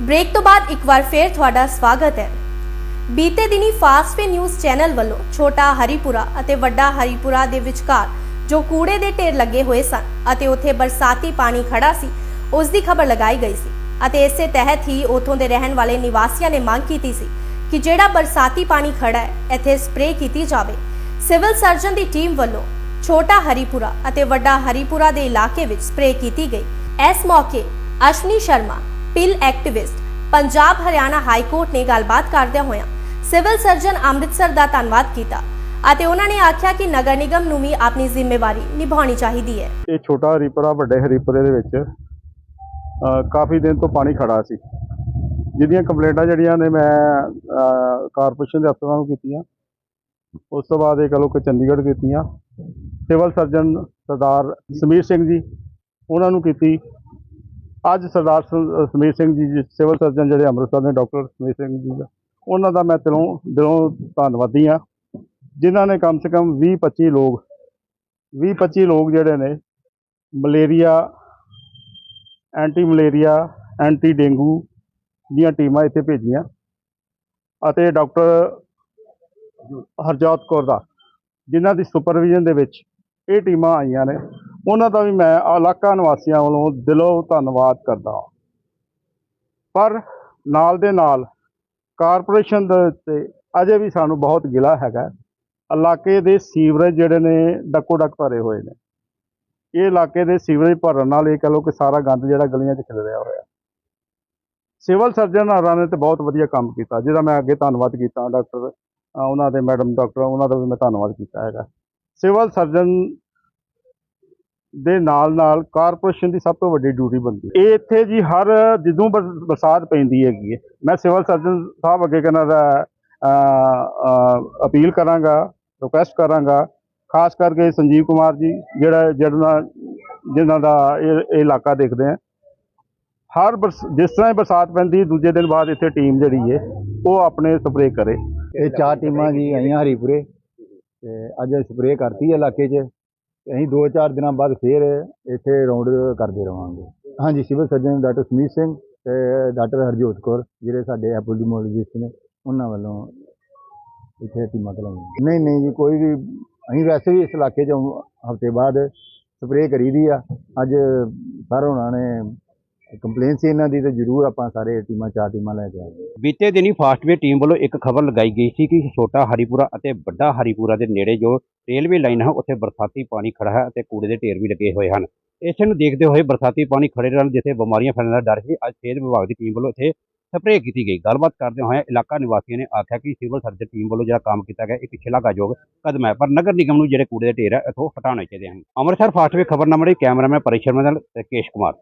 Break ਤੋਂ ਬਾਅਦ ਇੱਕ ਵਾਰ ਫੇਰ ਤੁਹਾਡਾ ਸਵਾਗਤ ਹੈ। ਬੀਤੇ ਦਿਨੀ ਫਾਸਟਵੇ ਨਿਊਜ਼ ਚੈਨਲ ਵੱਲੋਂ ਛੋਟਾ ਹਰੀਪੁਰਾ ਅਤੇ ਵੱਡਾ ਹਰੀਪੁਰਾ ਦੇ ਵਿਚਕਾਰ ਜੋ ਕੂੜੇ ਦੇ ਢੇਰ ਲੱਗੇ ਹੋਏ ਸਨ ਅਤੇ ਉੱਥੇ ਬਰਸਾਤੀ ਪਾਣੀ ਖੜਾ ਸੀ ਉਸ ਦੀ ਖਬਰ ਲਗਾਈ ਗਈ ਸੀ ਅਤੇ ਇਸੇ ਤਹਿਤ ਹੀ ਉਥੋਂ ਦੇ ਰਹਿਣ ਵਾਲੇ ਨਿਵਾਸੀਆਂ ਨੇ ਮੰਗ ਕੀਤੀ ਸੀ ਕਿ ਜਿਹੜਾ ਬਰਸਾਤੀ ਪਾਣੀ ਖੜਾ ਹੈ, ਇੱਥੇ ਸਪਰੇਅ ਕੀਤੀ ਜਾਵੇ। ਸਿਵਲ ਸਰਜਨ ਦੀ ਟੀਮ ਵੱਲੋਂ ਛੋਟਾ ਹਰੀਪੁਰਾ ਅਤੇ ਵੱਡਾ ਹਰੀਪੁਰਾ ਦੇ ਇਲਾਕੇ ਵਿੱਚ ਸਪਰੇਅ ਕੀਤੀ ਗਈ। ਇਸ ਮੌਕੇ Ashwani Sharma PIL activist Punjab Haryana high court ਨੇ ਗੱਲਬਾਤ ਕਰਦਿਆਂ ਹੋਇਆਂ ਸਿਵਲ ਸਰਜਨ ਅੰਮ੍ਰਿਤਸਰ ਦਾ ਧੰਨਵਾਦ ਕੀਤਾ ਅਤੇ ਉਹਨਾਂ ਨੇ ਆਖਿਆ ਕਿ ਨਗਰ ਨਿਗਮ ਨੂੰ ਵੀ ਆਪਣੀ ਜ਼ਿੰਮੇਵਾਰੀ ਨਿਭਾਉਣੀ ਚਾਹੀਦੀ ਹੈ। ਇਹ ਛੋਟਾ ਹਰੀਪੁਰਾ ਵੱਡੇ ਹਰੀਪੁਰੇ ਦੇ ਵਿੱਚ ਕਾਫੀ ਦਿਨ ਤੋਂ ਪਾਣੀ ਖੜਾ ਸੀ। ਜਿਹਦੀਆਂ ਕੰਪਲੇਂਟਾਂ ਜਿਹੜੀਆਂ ਨੇ ਮੈਂ ਕਾਰਪੋਰੇਸ਼ਨ ਦੇ ਅਫਸਰਾਂ ਨੂੰ ਕੀਤੀਆਂ। ਉਸ ਤੋਂ ਬਾਅਦ ਇਹ ਕਹੋ ਕਿ ਚੰਡੀਗੜ੍ਹ ਕੀਤੀਆਂ। ਸਿਵਲ ਸਰਜਨ ਸਰਦਾਰ ਸਮੀਰ ਸਿੰਘ ਜੀ, ਉਹਨਾਂ ਨੂੰ ਕੀਤੀ। ਅੱਜ ਸਰਦਾਰ ਸ- ਸਮੀਰ ਸਿੰਘ ਜੀ ਜੀ, ਸਿਵਲ ਸਰਜਨ ਜਿਹੜੇ ਅੰਮ੍ਰਿਤਸਰ ਦੇ ਡਾਕਟਰ ਸਮੀਰ ਸਿੰਘ ਜੀ ਦਾ ਉਹਨਾਂ ਦਾ ਮੈਂ ਦਿਲੋਂ ਦਿਲੋਂ ਧੰਨਵਾਦੀ ਹਾਂ ਜਿਨ੍ਹਾਂ ਨੇ ਕਮ ਸੇ ਕਮ 20 25 ਲੋਕ 20 25 ਲੋਕ ਜਿਹੜੇ ਨੇ malaria anti malaria anti dengue ਦੀਆਂ ਟੀਮਾਂ ਇੱਥੇ ਭੇਜੀਆਂ ਅਤੇ ਡਾਕਟਰ ਹਰਜੋਤ ਕੌਰ ਦਾ ਜਿਨ੍ਹਾਂ ਦੀ ਸੁਪਰਵਿਜ਼ਨ ਦੇ ਵਿੱਚ ਇਹ ਟੀਮਾਂ ਆਈਆਂ ਨੇ। ਉਹਨਾਂ ਦਾ ਵੀ ਮੈਂ ਇਲਾਕਾ ਨਿਵਾਸੀਆਂ ਵੱਲੋਂ ਦਿਲੋਂ ਧੰਨਵਾਦ ਕਰਦਾ ਹਾਂ। ਪਰ ਨਾਲ ਦੇ ਨਾਲ ਕਾਰਪੋਰੇਸ਼ਨ ਦੇ ਉੱਤੇ ਅਜੇ ਵੀ ਸਾਨੂੰ ਬਹੁਤ ਗਿਲਾ ਹੈਗਾ। ਇਲਾਕੇ ਦੇ ਸੀਵਰੇਜ ਜਿਹੜੇ ਨੇ ਡੱਕੋ ਡੱਕ ਭਰੇ ਹੋਏ ਨੇ। ਇਹ ਇਲਾਕੇ ਦੇ ਸੀਵਰੇਜ ਭਰਨ ਨਾਲ ਇਹ ਕਹ ਲਓ ਕਿ ਸਾਰਾ ਗੰਦ ਜਿਹੜਾ ਗਲੀਆਂ 'ਚ ਖਿਲ ਖਿਲਰਿਆ ਹੋਇਆ। ਸਿਵਲ ਸਰਜਨ ਹੋਰਾਂ ਨੇ ਤੇ ਬਹੁਤ ਵਧੀਆ ਕੰਮ ਕੀਤਾ, ਜਿਹਦਾ ਮੈਂ ਅੱਗੇ ਧੰਨਵਾਦ ਕੀਤਾ ਡਾਕਟਰ ਉਹਨਾਂ ਦੇ ਮੈਡਮ ਡਾਕਟਰ, ਉਹਨਾਂ ਦਾ ਵੀ ਮੈਂ ਧੰਨਵਾਦ ਕੀਤਾ ਹੈਗਾ। ਸਿਵਲ ਸਰਜਨ ਦੇ ਨਾਲ ਨਾਲ ਕਾਰਪੋਰੇਸ਼ਨ ਦੀ ਸਭ ਤੋਂ ਵੱਡੀ ਡਿਊਟੀ ਬਣਦੀ ਹੈ। ਇਹ ਇੱਥੇ ਜੀ ਹਰ ਜਦੋਂ ਬਰ- ਬਰਸਾਤ ਪੈਂਦੀ ਹੈਗੀ ਹੈ, ਮੈਂ ਸਿਵਲ ਸਰਜਨ ਸਾਹਿਬ ਅੱਗੇ ਕਹਿੰਦਾ ਦਾ ਅਪੀਲ ਕਰਾਂਗਾ ਰਿਕੁਐਸਟ ਕਰਾਂਗਾ, ਖਾਸ ਕਰਕੇ ਸੰਜੀਵ ਕੁਮਾਰ ਜੀ, ਜਿਹੜਾ ਜਿਹੜਾ ਜਿਨ੍ਹਾਂ ਦਾ ਇਹ ਇਲਾਕਾ ਦੇਖਦੇ ਆ ਹਰ ਬਰਸ- ਜਿਸ ਤਰ੍ਹਾਂ ਹੀ ਬਰਸਾਤ ਪੈਂਦੀ, ਦੂਜੇ ਦਿਨ ਬਾਅਦ ਇੱਥੇ ਟੀਮ ਜਿਹੜੀ ਹੈ, ਉਹ ਆਪਣੇ ਸਪਰੇਅ ਕਰੇ। ਇਹ ਚਾਰ ਟੀਮਾਂ ਜੀ ਆਈਆਂ ਹਰੀਪੁਰੇ, ਤੇ ਅੱਜ ਸਪਰੇਅ ਕਰਤੀ ਹੈ ਇਲਾਕੇ 'ਚ। ਅਸੀਂ 2-4 ਦਿਨਾਂ ਬਾਅਦ ਫੇਰ ਇੱਥੇ ਰਾਉਂਡ ਕਰਦੇ ਰਵਾਂਗੇ। ਹਾਂਜੀ, civil surgeon doctor Sunit Singh ਤੇ ਡਾਕਟਰ ਹਰਜੋਤ ਕੌਰ, ਜਿਹੜੇ ਸਾਡੇ ਐਪੀਡੈਮੋਲੋਜਿਸਟ ਨੇ, ਉਹਨਾਂ ਵੱਲੋਂ ਇੱਥੇ ਟੀਮਾਂ ਚਲਾਈਆਂ ਨਹੀਂ ਨਹੀਂ ਜੀ, ਕੋਈ ਵੀ, ਅਸੀਂ ਵੈਸੇ ਵੀ ਇਸ ਇਲਾਕੇ 'ਚ ਹਫ਼ਤੇ ਬਾਅਦ ਸਪਰੇਅ ਕਰੀਦੀ ਆ। ਅੱਜ ਸਰ ਉਹਨਾਂ ਨੇ ਕੰਪਲੇਨ ਸੀ ਇਹਨਾਂ ਦੀ ਤੇ ਜ਼ਰੂਰ ਆਪਾਂ ਸਾਰੇ ਟੀਮਾਂ, ਚਾਰ ਟੀਮਾਂ ਲੈ ਕੇ ਆਏ ਬੀਤੇ ਦਿਨੀ ਫਾਸਟਵੇ ਟੀਮ ਵੱਲੋਂ ਇੱਕ ਖਬਰ ਲਗਾਈ ਗਈ ਸੀ ਕਿ ਛੋਟਾ ਹਰੀਪੁਰਾ ਅਤੇ ਵੱਡਾ ਹਰੀਪੁਰਾ ਦੇ ਨੇੜੇ ਜੋ ਰੇਲਵੇ ਲਾਈਨ ਹੈ, ਉੱਥੇ ਬਰਸਾਤੀ ਪਾਣੀ ਖੜਾ ਹੈ ਅਤੇ ਕੂੜੇ ਦੇ ਢੇਰ ਵੀ ਲੱਗੇ ਹੋਏ ਹਨ। ਇਸ ਨੂੰ ਦੇਖਦੇ ਹੋਏ ਬਰਸਾਤੀ ਪਾਣੀ ਖੜੇ ਰਹਿਣ ਜਿੱਥੇ ਬਿਮਾਰੀਆਂ ਫੈਲਣ ਦਾ ਡਰ ਸੀ, ਅੱਜ ਸਿਹਤ ਵਿਭਾਗ ਦੀ ਟੀਮ ਵੱਲੋਂ ਇੱਥੇ ਸਪਰੇਅ ਕੀਤੀ ਗਈ। ਗੱਲਬਾਤ ਕਰਦੇ ਹੋਏ ਇਲਾਕਾ ਨਿਵਾਸੀਆਂ ਨੇ ਆਖਿਆ ਕਿ ਸਿਵਲ ਸਰਜਨ ਟੀਮ ਵੱਲੋਂ ਜਿਹੜਾ ਕੰਮ ਕੀਤਾ ਗਿਆ ਇੱਕ ਸ਼ਲਾਘਾਯੋਗ ਕਦਮ ਹੈ, ਪਰ ਨਗਰ ਨਿਗਮ ਨੂੰ ਜਿਹੜੇ ਕੂੜੇ ਦੇ ਢੇਰ ਹੈ, ਇੱਥੋਂ ਹਟਾਉਣੇ ਚਾਹੀਦੇ ਹਨ। ਅੰਮ੍ਰਿਤਸਰ ਫਾਸਟਵੇ ਖਬਰਨਾਮੇ ਲਈ ਕੈਮਰਾਮੈਨ ਪਰੇਸ਼ਰ ਮੰਦਲ ਤੇ ਕੇਸ਼ ਕੁਮਾਰ।